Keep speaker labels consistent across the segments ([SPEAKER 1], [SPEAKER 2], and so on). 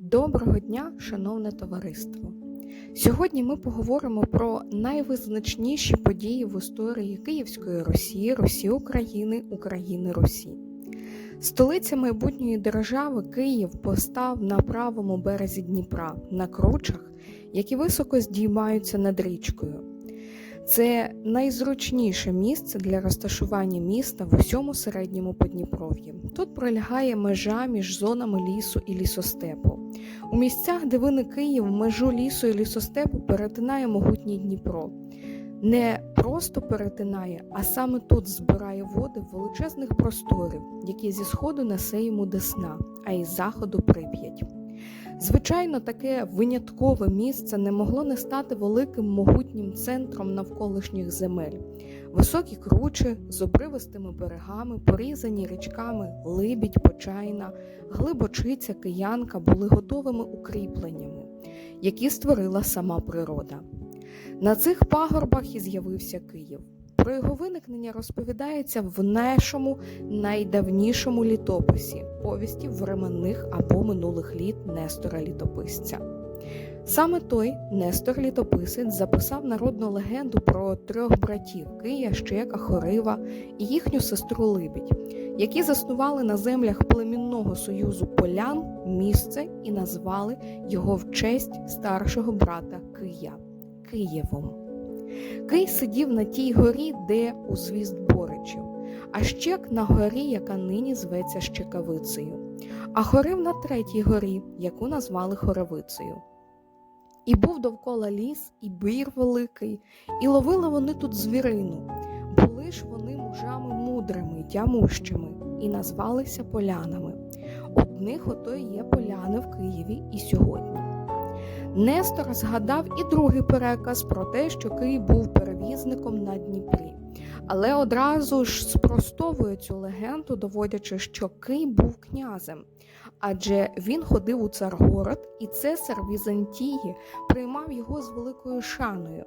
[SPEAKER 1] Доброго дня, шановне товариство! Сьогодні ми поговоримо про найвизначніші події в історії Київської Росії, Росії України, України Русі. Столиця майбутньої держави Київ постав на правому березі Дніпра, на кручах, які високо здіймаються над річкою. Це найзручніше місце для розташування міста в усьому середньому Подніпров'ї. Тут пролягає межа між зонами лісу і лісостепу. У місцях, де виник Київ, межу лісу і лісостепу перетинає могутній Дніпро. Не просто перетинає, а саме тут збирає води величезних просторів, які зі сходу несе йому Десна, а із заходу Прип'ять. Звичайно, таке виняткове місце не могло не стати великим могутнім центром навколишніх земель. Високі кручі з обривистими берегами, порізані річками Либідь, Почайна, Глибочиця, Киянка були готовими укріпленнями, які створила сама природа. На цих пагорбах і з'явився Київ. Про його виникнення розповідається в нашому найдавнішому літописі повісті временних або минулих літ Нестора Літописця. Саме той Нестор Літописець записав народну легенду про трьох братів Кия, Щека, Хорива і їхню сестру Либідь, які заснували на землях племінного союзу полян місце і назвали його в честь старшого брата Кия Києвом. Кий сидів на тій горі, де узвіст Боричів, а щек на горі, яка нині зветься Щекавицею, а хорив на третій горі, яку назвали Хоровицею. І був довкола ліс, і бір великий, і ловили вони тут звірину. Були ж вони мужами мудрими, тямущими, і назвалися полянами. Одних ото є поляни в Києві і сьогодні. Нестор згадав і другий переказ про те, що Київ був перевізником на Дніпрі, але одразу ж спростовує цю легенду, доводячи, що Київ був князем, адже він ходив у царгород, і цесар Візантії приймав його з великою шаною.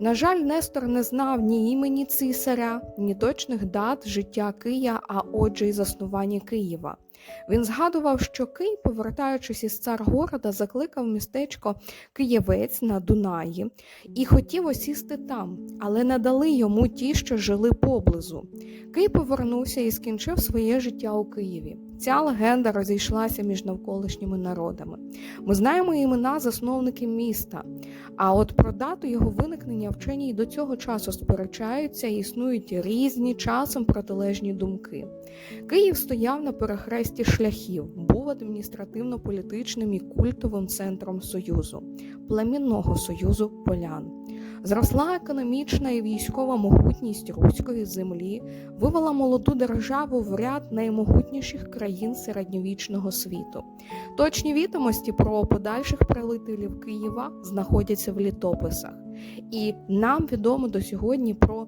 [SPEAKER 1] На жаль, Нестор не знав ні імені цисаря, ні точних дат життя Кия, а отже, й заснування Києва. Він згадував, що Кий, повертаючись із царгорода, закликав містечко Києвець на Дунаї і хотів осісти там, але не дали йому ті, що жили поблизу. Кий повернувся і скінчив своє життя у Києві. Ця легенда розійшлася між навколишніми народами. Ми знаємо імена засновників міста, а от про дату його виникнення вчені й до цього часу сперечаються і існують різні часом протилежні думки. Київ стояв на перехресті шляхів, був адміністративно-політичним і культовим центром Союзу, племінного союзу полян. Зросла економічна і військова могутність руської землі, вивела молоду державу в ряд наймогутніших країн середньовічного світу. Точні відомості про подальших прилителів Києва знаходяться в літописах, і нам відомо до сьогодні про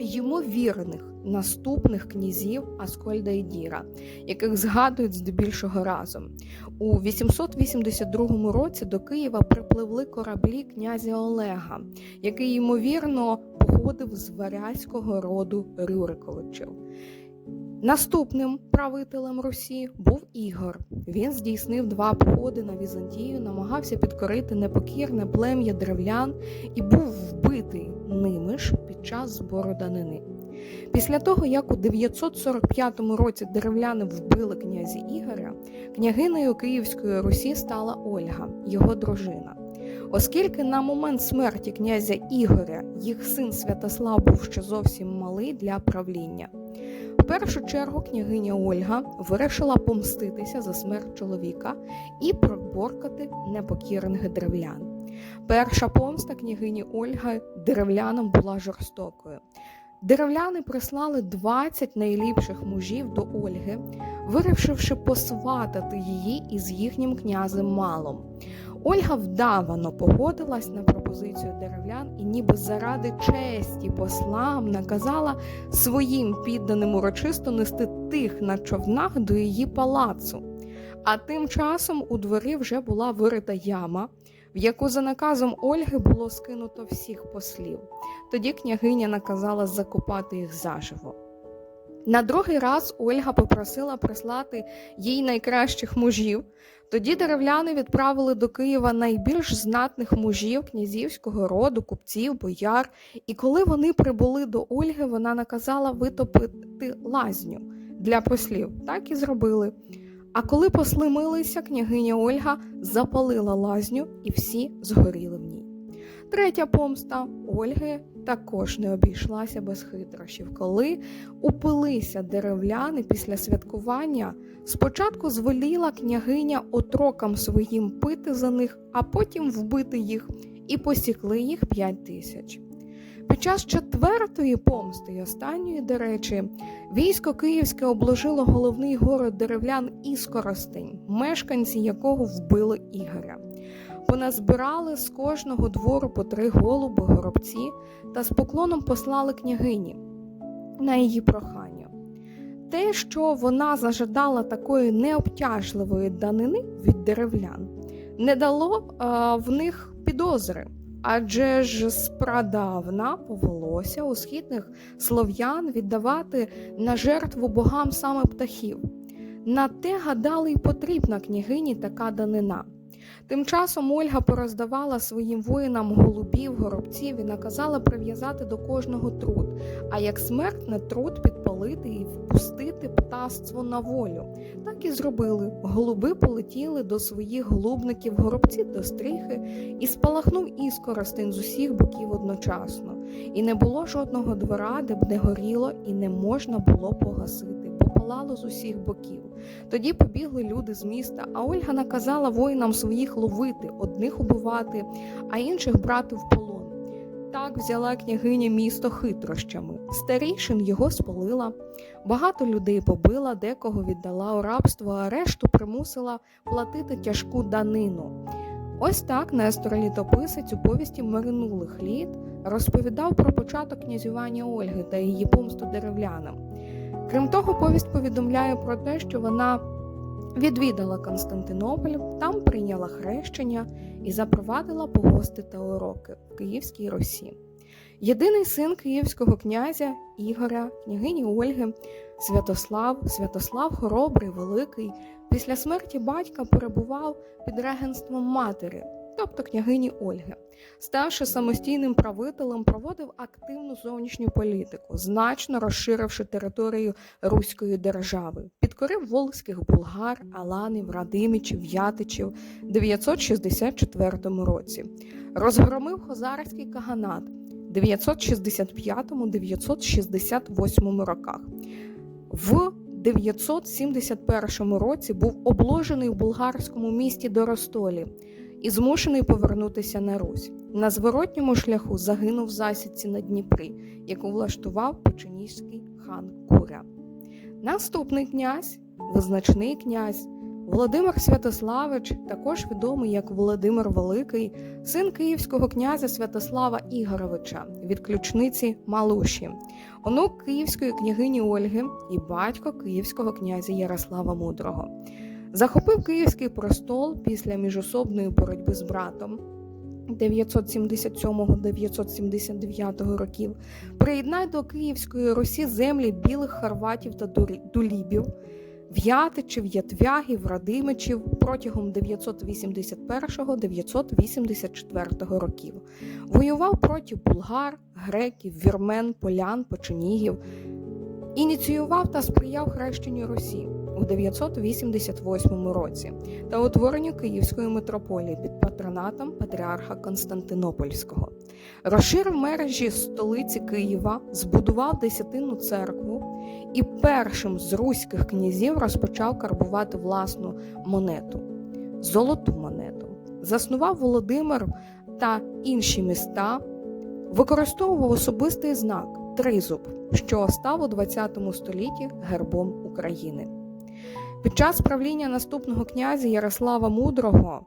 [SPEAKER 1] ймовірних наступних князів Аскольда і Діра, яких згадують здебільшого разом. У 882 році до Києва припливли кораблі князя Олега, який ймовірно походив з варязького роду Рюриковичів. Наступним правителем Русі був Ігор. Він здійснив два походи на Візантію, намагався підкорити непокірне плем'я древлян і був вбитий ними ж під час збору данини. Після того, як у 945 році деревляни вбили князя Ігоря, княгинею Київської Русі стала Ольга, його дружина. Оскільки на момент смерті князя Ігоря їх син Святослав був ще зовсім малий для правління. В першу чергу княгиня Ольга вирішила помститися за смерть чоловіка і проборкати непокірних древлян. Перша помста княгині Ольги деревлянам була жорстокою. Деревляни прислали 20 найліпших мужів до Ольги, вирішивши посватати її із їхнім князем Малом. Ольга вдавано погодилась на пропозицію деревлян і, ніби заради честі послам, наказала своїм підданим урочисто нести тих на човнах до її палацу. А тим часом у дворі вже була вирита яма, в яку за наказом Ольги було скинуто всіх послів. Тоді княгиня наказала закопати їх заживо. На другий раз Ольга попросила прислати їй найкращих мужів. Тоді деревляни відправили до Києва найбільш знатних мужів князівського роду, купців, бояр. І коли вони прибули до Ольги, вона наказала витопити лазню для послів. Так і зробили. А коли посли милися, княгиня Ольга запалила лазню, і всі згоріли в ній. Третя помста Ольги також не обійшлася без хитрощів. Коли упилися деревляни після святкування, спочатку звеліла княгиня отрокам своїм пити за них, а потім вбити їх, і посікли їх п'ять тисяч. Під час четвертої помсти, і останньої, до речі, військо Київське обложило головний город деревлян Іскоростень, мешканці якого вбили Ігоря. Поназбирали з кожного двору по три голуби, горобці та з поклоном послали княгині на її прохання. Те, що вона зажадала такої необтяжливої данини від деревлян, не дало а, в них підозри. Адже ж спрадавна повелося у східних слов'ян віддавати на жертву богам саме птахів. На те гадали й потрібна княгині така данина. Тим часом Ольга пороздавала своїм воїнам голубів, горобців і наказала прив'язати до кожного труд, а як смертне труд підпалити і впустити птаство на волю. Так і зробили. Голуби полетіли до своїх голубників, горобці до стріхи, і спалахнув іскоростин з усіх боків одночасно. І не було жодного двора, де б не горіло, і не можна було погасити, палало з усіх боків. Тоді побігли люди з міста, а Ольга наказала воїнам своїх ловити, одних убивати, а інших брати в полон. Так взяла княгиня місто хитрощами. Старішин його спалила, багато людей побила, декого віддала у рабство, а решту примусила платити тяжку данину. Ось так Нестор Літописець у повісті минулих літ розповідав про початок князювання Ольги та її помсту деревлянам. Крім того, повість повідомляє про те, що вона відвідала Константинополь, там прийняла хрещення і запровадила погости та уроки в Київській Русі. Єдиний син київського князя Ігоря, княгині Ольги, Святослав, Святослав Хоробрий, Великий, після смерті батька перебував під регенством матері, тобто княгині Ольги. Ставши самостійним правителем, проводив активну зовнішню політику, значно розширивши територію Руської держави, підкорив волзьких булгар, аланів, радимічів, в'ятичів в 964 році, розгромив хозарський каганат 965-968 роках. В 971 році був обложений в булгарському місті Доростолі і змушений повернутися на Русь. На зворотньому шляху загинув засідці на Дніпрі, яку влаштував печеніжський хан Куря. Наступний князь, визначний князь Володимир Святославич, також відомий як Володимир Великий, син київського князя Святослава Ігоровича від ключниці Малуші, онук київської княгині Ольги і батько київського князя Ярослава Мудрого. Захопив Київський престол після міжособної боротьби з братом 977-979 років. Приєднай до Київської Русі землі білих хорватів та дулібів, в'ятичів, ятвягів, радимичів протягом 981-984 років. Воював проти булгар, греків, вірмен, полян, печенігів. Ініціював та сприяв хрещенню Русі у 988 році та утворенню Київської митрополії під патронатом патріарха Константинопольського, розширив мережі столиці Києва, збудував десятинну церкву і першим з руських князів розпочав карбувати власну монету золоту монету. Заснував Володимир та інші міста, використовував особистий знак тризуб, що став у ХХ столітті гербом України. Під час правління наступного князя Ярослава Мудрого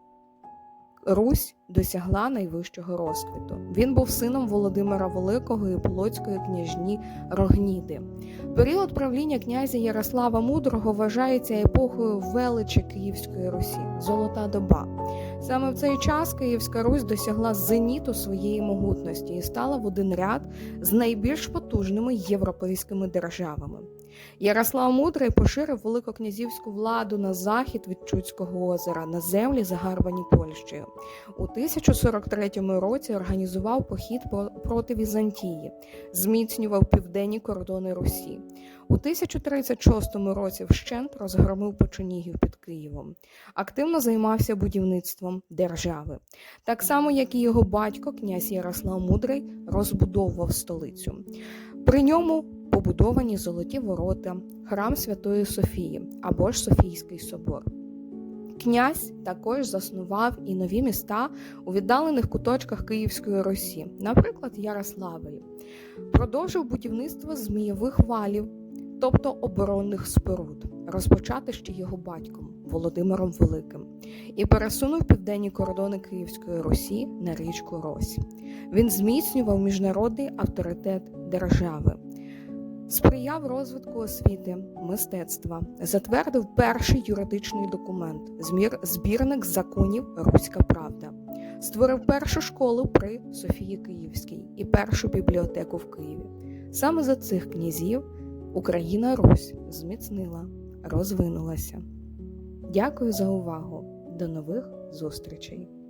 [SPEAKER 1] Русь досягла найвищого розквіту. Він був сином Володимира Великого і Полоцької княжні Рогніди. Період правління князя Ярослава Мудрого вважається епохою величі Київської Русі золота доба. Саме в цей час Київська Русь досягла зеніту своєї могутності і стала в один ряд з найбільш потужними європейськими державами. Ярослав Мудрий поширив великокнязівську владу на захід від Чудського озера на землі, загарбані Польщею. У 1043 році організував похід проти Візантії, зміцнював південні кордони Русі. У 1036 році вщент розгромив печенігів під Києвом. Активно займався будівництвом держави. Так само, як і його батько, князь Ярослав Мудрий, розбудовував столицю. При ньому побудовані золоті ворота, храм Святої Софії або ж Софійський собор. Князь також заснував і нові міста у віддалених куточках Київської Русі, наприклад, Ярославлі. Продовжив будівництво змієвих валів, тобто оборонних споруд, розпочати ще його батьком Володимиром Великим, і пересунув південні кордони Київської Русі на річку Рось. Він зміцнював міжнародний авторитет держави, сприяв розвитку освіти, мистецтва, затвердив перший юридичний документ змір, збірник законів Руська Правда, створив першу школу при Софії Київській і першу бібліотеку в Києві. Саме за цих князів Україна Русь зміцнила, розвинулася. Дякую за увагу. До нових зустрічей!